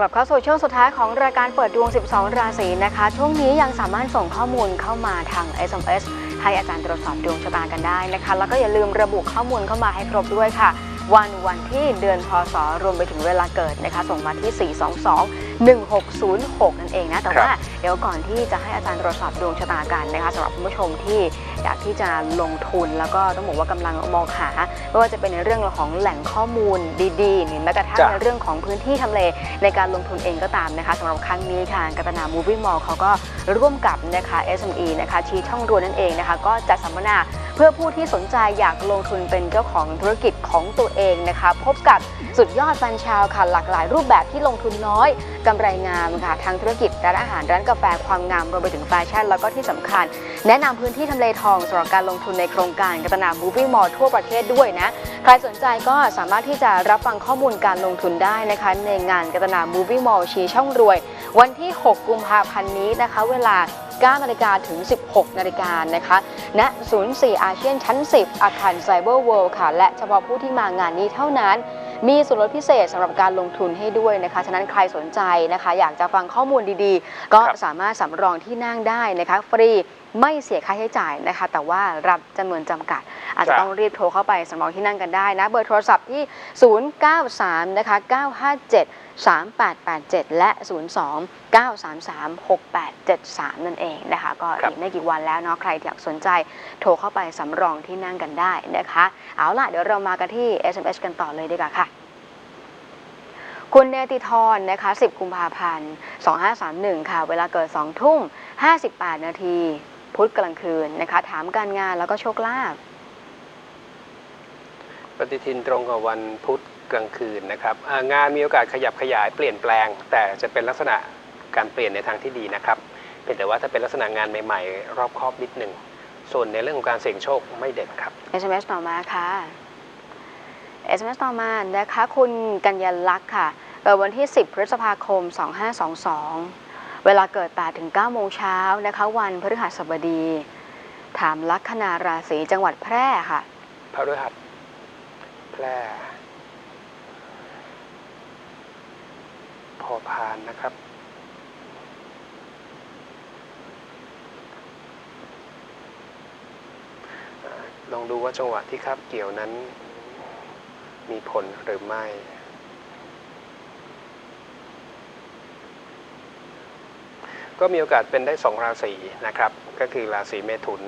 กลับเข้าสู่ช่วงสุดท้ายของรายการเปิดดวง 12 ราศีนะคะ ช่วงนี้ยังสามารถส่งข้อมูลเข้ามาทาง SMS ให้อาจารย์ตรวจสอบดวงชะตากันได้นะคะ แล้วก็อย่าลืมระบุข้อมูลเข้ามาให้ครบด้วยค่ะ วันวันที่เดือนพศรวมไปถึงเวลาเกิดนะคะ ส่งมาที่ 422 1606 นั่นเองนะ แต่ว่าเดี๋ยวก่อนที่จะให้อาจารย์ตรวจสอบดวงชะตากันนะคะสำหรับคุณผู้ชมที่อยากที่จะลงทุนแล้วก็ต้องบอกว่ากำลังมองหาไม่ว่าจะเป็นในเรื่องของแหล่งข้อมูลดีๆนี่แม้กระทั่งจ้ะในเรื่องของพื้นที่ทำเลในการลงทุนเองก็ตามนะคะสำหรับครั้งนี้ค่ะกัตนามูฟวี่มอลเขาก็ร่วมกับนะคะ SME นะคะชี้ช่องรวนนั่นเองนะคะ ก็จัดสัมมนาเพื่อผู้ที่สนใจอยากลงทุนเป็นเจ้าของธุรกิจของตัวเองนะคะ พบกับสุดยอดแฟรนชาวค่ะหลากหลายรูปแบบที่ลงทุนน้อยกำไรงามค่ะทั้งธุรกิจร้านอาหารร้านกาแฟความงามรวมไปถึงแฟชั่นแล้วก็ที่สำคัญ แนะนำพื้นที่ทำเลทองสำหรับการลงทุนในโครงการกัตนามูฟี่มอลทั่วประเทศด้วยนะใครสนใจก็สามารถที่จะรับฟังข้อมูลการลงทุนได้นะคะในงานกัตนามูฟี่มอลชี้ช่องรวย วันที่ 6 กุมภาพันธ์นี้นะคะ เวลา 9 นาฬิกาถึง 16 นาฬิกานะคะณศูนย์4อาเซียนชั้น 10 อาคารไซเบอร์เวิลด์ค่ะ และเฉพาะผู้ที่มางานนี้เท่านั้น มีส่วนลดพิเศษสำหรับการลงทุนให้ด้วยนะคะ ฉะนั้นใครสนใจนะคะ อยากจะฟังข้อมูลดีๆ ก็สามารถสำรองที่นั่งได้นะคะฟรี ไม่เสียค่าใช้จ่ายนะคะ แต่ว่ารับจำนวนจำกัด อาจจะต้องรีบโทรเข้าไปสำรองที่นั่งกันได้นะ เบอร์โทรศัพท์ที่ 093 นะคะ 957 3887 และ 02 933 6873 นั่นเองนะคะ ก็ครับอีกไม่กี่วันแล้วเนาะใครที่อยากสนใจโทรเข้าไปสำรองที่นั่งกันได้นะคะ เอาล่ะ เดี๋ยวเรามากันที่ SMS กันต่อเลยดีกว่าค่ะคุณเนติธรนะคะ 10 กุมภาพันธ์ 2531 ค่ะ เวลาเกิด 2 ทุ่ม 58 นาที พุธกลางคืนนะคะ ถามการงานแล้วก็โชคลาภปฏิทินตรงกับวันพุธกลางคืนนะครับอ่างานมีโอกาสขยับขยายเปลี่ยนแปลง แต่จะเป็นลักษณะการเปลี่ยนในทางที่ดีนะครับเพียงแต่ว่าถ้าเป็นลักษณะงานใหม่ๆ รอบคอบนิดหนึ่งส่วนในเรื่องของการเสี่ยงโชคไม่เด่นครับ SMS ต่อมาค่ะ SMS ต่อมานะคะ คุณกัญญาลักษณ์ค่ะเกิดวันที่ 10 พฤษภาคม 2522 เวลาเกิด8ถึง9โมงเช้านะคะ วันพฤหัสบดี ถามลัคนาราศีจังหวัดแพร่ค่ะพฤหัสแพร่พอพานนะครับ ลองดูว่าจังหวะที่คาบเกี่ยวนั้น มีผลหรือไม่ ก็มีโอกาสเป็นได้สองราศีนะครับ ก็คือราศีเมถุน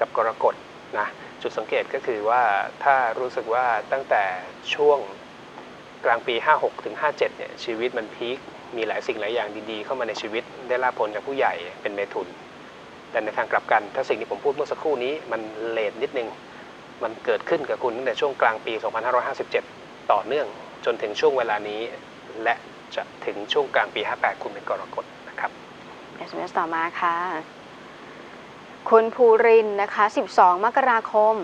กับกรกฎนะจุดสังเกตก็คือว่าถ้ารู้สึกว่าตั้งแต่ช่วงกลางปี 56 ถึง 57 เนี่ยชีวิตมันพีค มีหลายสิ่งหลายอย่างดีๆ เข้ามาในชีวิต ได้รับผลจากผู้ใหญ่เป็นเมถุน แต่ในทางกลับกัน ถ้าสิ่งที่ผมพูดเมื่อสักครู่นี้มันเลทนิดนึง มันเกิดขึ้นกับคุณตั้งแต่ช่วงกลางปี 2557 ต่อเนื่องจนถึงช่วงเวลานี้ และจะถึงช่วงกลางปี 58 คุณเป็นกรกฎ SMS ต่อมาค่ะ คุณภูรินทร์นะคะ 12 มกราคม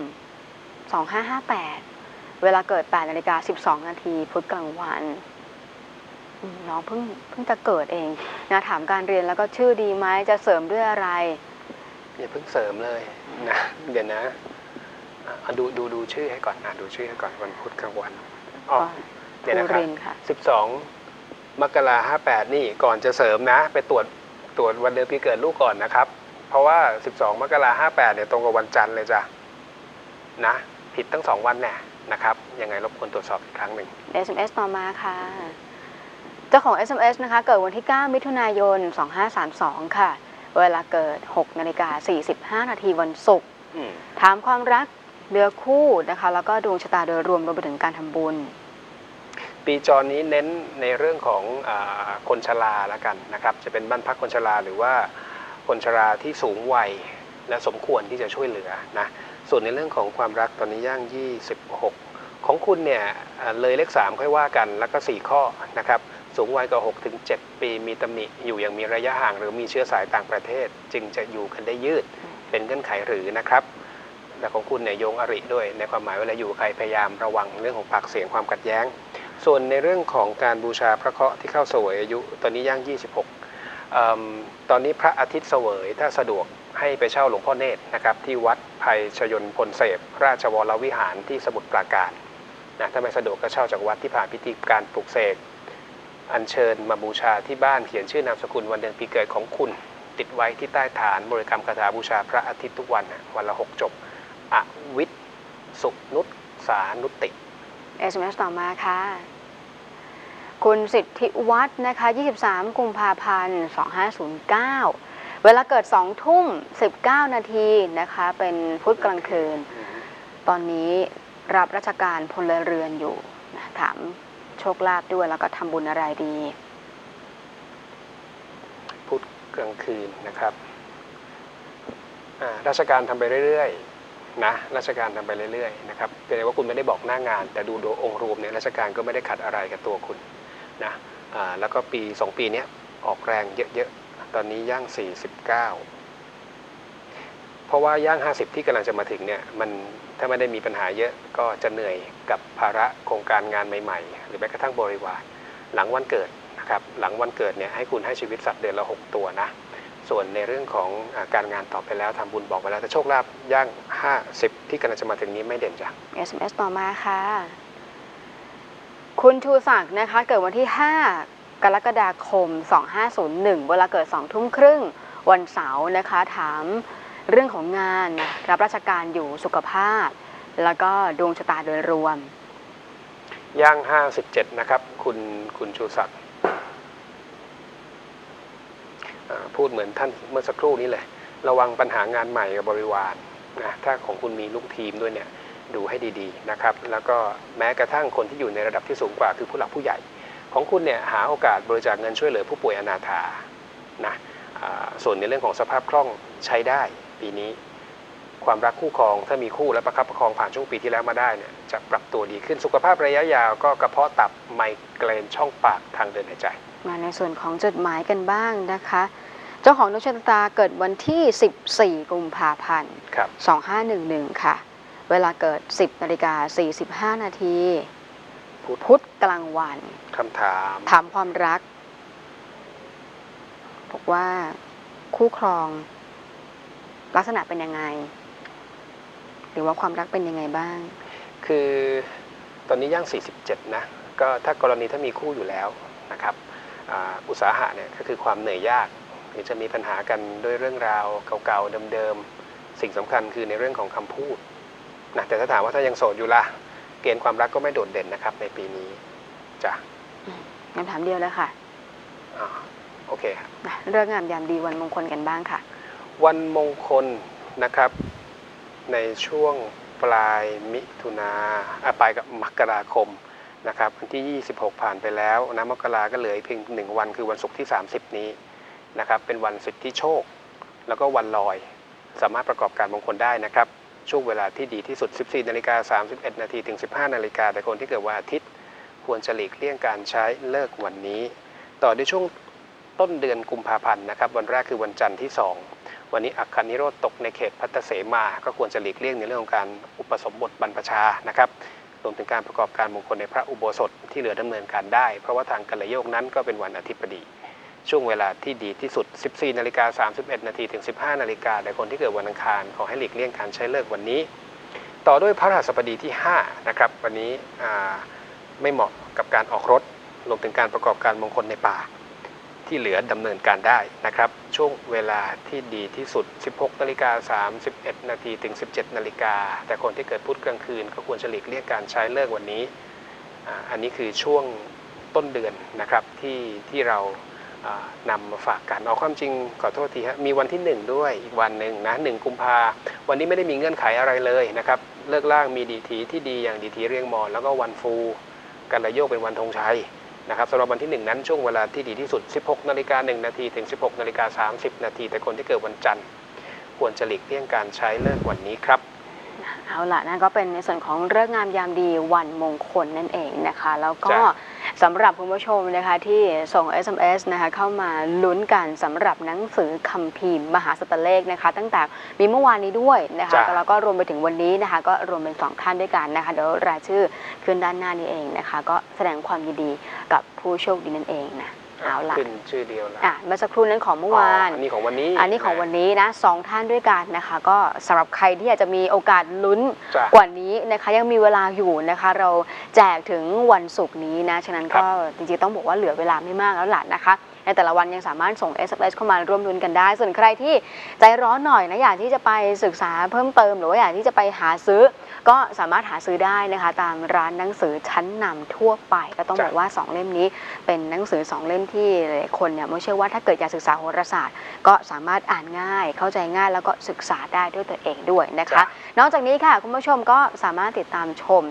2558 เวลาเกิด 8 นาฬิกา 12 นาทีพุธกลางวันอืมน้องเพิ่งเพิ่งจะเกิดเองนะถามการเรียนแล้วก็ชื่อดีไหมจะเสริมด้วยอะไร อย่าเพิ่งเสริมเลยนะ เดี๋ยวนะอะอะดูดูดูชื่อให้ก่อนนะดูชื่อให้ก่อนวันพุธกลางวันอ๋อเดี๋ยวภูนะครับรินทร์ค่ะ12มกราห้าแปดนี่ก่อนจะเสริมนะ ไปตรวจ ตรวจวันเดือนปีเกิดลูกก่อนนะครับ เพราะว่า 12 มกราห้าแปดเนี่ยตรงกับวันจันทร์เลยจ้ะนะผิดทั้งสองวันแน่นะครับยังไงรบกวนตรวจสอบอีกครั้งหนึ่ง SMS ต่อมาค่ะ เจ้าของ SMS นะคะ เกิดวันที่ 9 มิถุนายน 2532 ค่ะ เวลาเกิด 6 นาฬิกา 45 นาทีวันศุกร์อืมถามความรักเรือคู่นะคะ แล้วก็ดวงชะตาโดยรวมรวมไปถึงการทำบุญ ปีจรนี้เน้นในเรื่องของอคนชราแล้วกันนะครับ จะเป็นบ้านพักคนชราหรือว่าคนชราที่สูงวัยและสมควรที่จะช่วยเหลือนะ ส่วนในเรื่องของความรักตอนนี้ย่าง 26 ของคุณเนี่ยเลยเลข 3 ค่อยว่ากัน แล้วก็ 4 ข้อนะครับ สูงวัยกว่า6ถึง7ปีมีตำหนิอยู่อย่างมีระยะห่าง หรือมีเชื้อสายต่างประเทศ จึงจะอยู่กันได้ยืดเป็นเงื่อนไขหรือนะครับแต่ของคุณเนี่ยโยงอริด้วยในความหมายเวลาอยู่ใครพยายามระวังเรื่องของปากเสียงความขัดแย้ง ส่วนในเรื่องของการบูชาพระเคราะห์ที่เข้าเสวยอายุ ตอนนี้ย่าง 26อมตอนนี้พระอาทิตย์เสวยถ้าสะดวกให้ไปเช่าหลวงพ่อเนตรนะครับที่วัดภัยชยนพลเสพราชวรวิหารที่สมุทรปราการนะถ้าไม่สะดวกก็เช่าจากวัดที่ผ่านพิธีการปลุกเสกอัญเชิญมาบูชาที่บ้านเขียนชื่อนามสกุลวันเดือนปีเกิดของคุณ ติดไว้ที่ใต้ฐานบริกรรมคาถาบูชาพระอาทิตย์ทุกวันวันละหกจบอวิทสุนุตสานุติ SMS ต่อมาค่ะ คุณสิทธิวัฒน์นะคะ 23 กุมภาพันธ์ 2509 เวลาเกิด 2 ทุ่ม 19 นาทีนะคะ เป็นพุธกลางคืน ตอนนี้รับราชการพลเรือนอยู่นะถามโชคลาภด้วยแล้วก็ทำบุญอะไรดีพุธกลางคืนนะครับ ราชการทำไปเรื่อยๆ นะราชการทำไปเรื่อยๆนะครับเป็นว่าคุณไม่ได้บอกหน้างาน แต่ดูโดยองค์รวมเนี่ยราชการก็ไม่ได้ขัดอะไรกับตัวคุณนะแล้วก็ปี 2 ปีนี้ออกแรงเยอะๆ ตอนนี้ย่าง 49 เพราะว่าย่าง 50 ที่กำลังจะมาถึงเนี่ยมันถ้าไม่ได้มีปัญหาเยอะก็จะเหนื่อยกับภาระโครงการงานใหม่ๆ หรือแม้กระทั่งบริวารหลังวันเกิดนะครับหลังวันเกิดเนี่ยให้คุณให้ชีวิตสัตว์เดือนละ 6 ตัวนะ ส่วนในเรื่องของอาการงานต่อไปแล้วทำบุญบอกไปแล้วแต่โชคลาภย่าง 50 ที่กำลังจะมาถึงนี้ไม่เด่นจ้ะ SMS ต่อมาค่ะ คุณชูศักดิ์นะคะ เกิดวันที่ 5 กรกฎาคม 2501 เวลาเกิด 2 ทุ่มครึ่งวันเสาร์นะคะ ถามเรื่องของงานนะรับราชการอยู่สุขภาพ แล้วก็ดวงชะตาโดยรวม ย่าง 57 นะครับ คุณคุณชูศักดิ์อ่า พูดเหมือนท่านเมื่อสักครู่นี้เลยระวังปัญหางานใหม่กับบริวารนะถ้าของคุณมีลูกทีมด้วยเนี่ยดูให้ดีๆนะครับ แล้วก็แม้กระทั่งคนที่อยู่ในระดับที่สูงกว่าคือผู้หลักผู้ใหญ่ ของคุณเนี่ยหาโอกาสบริจาคเงินช่วยเหลือผู้ป่วยอนาถานะส่วนในเรื่องของสภาพคล่องใช้ได้ปีนี้ ความรักคู่ครองถ้ามีคู่และประคับประคองผ่านช่วงปีที่แล้วมาได้เนี่ยจะปรับตัวดีขึ้นสุขภาพระยะยาวก็กระเพาะตับไมเกรนช่องปากทางเดินหายใจ มาในส่วนของจดหมายกันบ้างนะคะ เจ้าของดวงชะตาเกิดวันที่ 14 กุมภาพันธ์ครับ2511 ค่ะ เวลาเกิด 10นาฬิกา45 นาทีพุธพุธกลางวันคำถาม ถามความรัก บอกว่าคู่ครอง ลักษณะเป็นยังไง หรือว่าความรักเป็นยังไงบ้าง คือตอนนี้ย่าง 47 นะ ก็ถ้ากรณีถ้ามีคู่อยู่แล้วนะครับ อาอุตสาหะเนี่ยก็คือความเหนื่อยยากหรือจะมีปัญหากันด้วยเรื่องราวเก่าๆเดิมๆสิ่งสำคัญคือในเรื่องของคำพูดนะแต่ถ้าถามว่าถ้ายังโสดอยู่ล่ะเกณฑ์ความรักก็ไม่โดดเด่นนะครับ ในปีนี้จ้ะคำถามเดียวเลยค่ะอ่าโอเคครับนะเรื่องงามยามดีวันมงคลกันบ้างค่ะ วันมงคลนะครับ ในช่วงปลายมิถุนาอะปลายกับมกราคม นะครับวันที่ 26 ผ่านไปแล้วนะมกราก็เหลือเพียงหนึ่งวันคือวันศุกร์ที่ 30 นี้นะครับเป็นวันสิทธิโชค แล้วก็วันลอย สามารถประกอบการมงคลได้นะครับ ช่วงเวลาที่ดีที่สุด 14นาฬิกา31 นาทีถึง 15นาฬิกาแต่คนที่เกิดวันอาทิตย์ ควรจะหลีกเลี่ยงการใช้เลิกวันนี้ ต่อด้วยช่วงต้นเดือนกุมภาพันธ์นะครับวันแรกคือวันจันทร์ที่ 2 วันนี้อัคคนิโรธตกในเขตพัตเสมา ก็ควรจะหลีกเลี่ยงในเรื่องของการอุปสมบทบรรพชานะครับ รวมถึงการประกอบการมงคลในพระอุโบสถที่เหลือดำเนินการได้ เพราะว่าทางกัลยโยกนั้นก็เป็นวันอาทิตย์พอดี ช่วงเวลาที่ดีที่สุด 14นาฬิกา31นาทีถึง 15นาฬิกาแต่คนที่เกิดวันอังคารขอให้หลีกเลี่ยงการใช้เลิกวันนี้ ต่อด้วยพระรหัสบดีที่5นะครับวันนี้ไม่เหมาะกับการออกรถรวมถึงการประกอบการมงคลในป่า ที่เหลือดำเนินการได้นะครับ ช่วงเวลาที่ดีที่สุด 16นาฬิกา31 นาทีถึง 17นาฬิกา แต่คนที่เกิดพุธกลางคืนก็ควรจะหลีกเลี่ยงการใช้เลิกวันนี้ อันนี้คือช่วงต้นเดือนนะครับที่ที่เรานำมาฝากกันเอาความจริงขอโทษทีฮะมีวันที่ 1 ด้วยอีกวันหนึ่งนะ1กุมภาวันนี้ไม่ได้มีเงื่อนไขอะไรเลยนะครับเลิกล่างมีดีทีที่ดีอย่างดีทีเรียงมอนแล้วก็วันฟูกันระโยกเป็นวันธงชัย นะครับสำหรับวันที่ 1 นั้นช่วงเวลาที่ดีที่สุด 16 นาฬิกา 1 นาทีถึง 16 นาฬิกา 30 นาที แต่คนที่เกิดวันจันทร์ควรจะหลีกเลี่ยงการใช้เลิกวันนี้ครับ เอาล่ะนั่นก็เป็นในส่วนของเรื่องงามยามดีวันมงคลนั่นเองนะคะ แล้วก็จ้ะ สำหรับคุณผู้ชมนะคะที่ส่ง SMS นะคะเข้ามาลุ้นกันสำหรับหนังสือคัมภีร์มหาสตเลขนะคะ ตั้งแต่มีเมื่อวานนี้ด้วยนะคะ จ้ะ แล้วก็รวมไปถึงวันนี้นะคะ ก็รวมเป็นสองท่านด้วยกันนะคะเดี๋ยวรายชื่อขึ้นด้านหน้านี้เองนะคะ ก็แสดงความยินดีกับผู้โชคดีนั่นเองนะ เอาล่ะขึ้นชื่อเดียวแล้วอะเมื่อสักครู่นั้นของเมื่อวานอันนี้ของวันนี้ อันนี้ของวันนี้นะสองท่านด้วยกันนะคะ ก็สำหรับใครที่อยากจะมีโอกาสลุ้นจ้ะกว่านี้นะคะยังมีเวลาอยู่นะคะ เราแจกถึงวันศุกร์นี้นะฉะนั้นก็จริงๆต้องบอกว่าเหลือเวลาไม่มากแล้วล่ะนะคะ ในแต่ละวันยังสามารถส่ง SMS เข้ามาร่วมลุ้นกันได้ ส่วนใครที่ใจร้อนหน่อยนะอยากที่จะไปศึกษาเพิ่มเติม หรือว่าอยากที่จะไปหาซื้อ ก็สามารถหาซื้อได้นะคะ ตามร้านหนังสือชั้นนำทั่วไป ก็ต้องบอกว่าสองเล่มนี้ เป็นหนังสือสองเล่มที่หลายคนเนี่ยไม่เชื่อว่าถ้าเกิดอยากศึกษาโหราศาสตร์ ก็สามารถอ่านง่าย เข้าใจง่ายแล้วก็ศึกษาได้ด้วยตัวเองด้วยนะคะจ้ะนอกจากนี้ค่ะคุณผู้ชมก็สามารถติดตามชม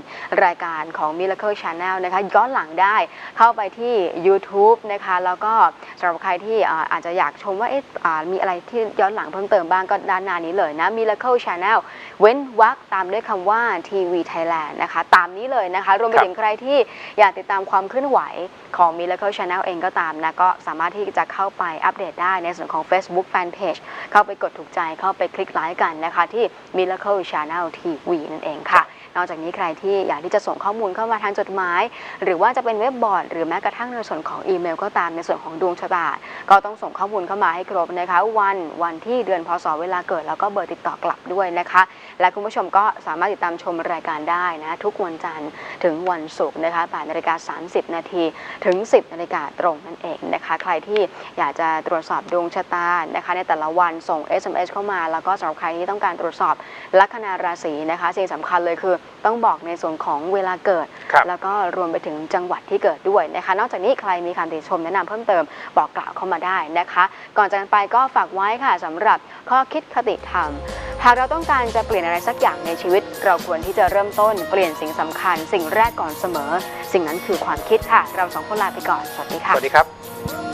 รายการของ Miracle Channel นะคะย้อนหลังได้เข้าไปที่ YouTube นะคะแล้วก็ สำหรับใครที่อาอาจจะอยากชมว่าามีอะไรที่ย้อนหลังเพิ่มเติมบ้างก็ด้านหน้านี้เลยนะ Miracle Channel เว้นวรรคตามด้วยคำว่า TV Thailand นะคะ ตามนี้เลยนะคะ รวมไปถึงใครที่อยากติดตามความเคลื่อนไหวของ Miracle Channel เองก็ตามนะ ก็สามารถที่จะเข้าไปอัปเดตได้ในส่วนของ Facebook Fanpage เข้าไปกดถูกใจเข้าไปคลิกไลค์กันนะคะที่ Miracle Channel TV นั่นเองค่ะ นอกจากนี้ใครที่อยากที่จะส่งข้อมูลเข้ามาทางจดหมาย หรือว่าจะเป็นเว็บบอร์ด หรือแม้กระทั่งในส่วนของอีเมลก็ตามในส่วนของดวงชะตาก็ต้องส่งข้อมูลเข้ามาให้ครบนะคะวันวันที่เดือนพศเวลาเกิด แล้วก็เบอร์ติดต่อกลับด้วยนะคะ และคุณผู้ชมก็สามารถติดตามชมรายการได้นะทุกวันจันทร์ถึงวันศุกร์นะคะ8นาฬิกา30 นาทีถึง 10นาฬิกาตรงนั่นเองนะคะ ใครที่อยากจะตรวจสอบดวงชะตานะคะในแต่ละวันส่ง SMS เข้ามา แล้วก็สำหรับใครที่ต้องการตรวจสอบลัคนาราศีนะคะสิ่งสำคัญเลยคือต้องบอกในส่วนของเวลาเกิด ครับ แล้วก็รวมไปถึงจังหวัดที่เกิดด้วยนะคะ นอกจากนี้ใครมีคำติชมแนะนำเพิ่มเติมบอกกล่าวเข้ามาได้นะคะ ก่อนจากกันไปก็ฝากไว้ค่ะสำหรับข้อคิดคติธรรม หากเราต้องการจะเปลี่ยนอะไรสักอย่างในชีวิต เราควรที่จะเริ่มต้นเปลี่ยนสิ่งสำคัญ สิ่งแรกก่อนเสมอ สิ่งนั้นคือความคิดค่ะ เราสองคนลาไปก่อนสวัสดีสค่ะ วัสดีครับ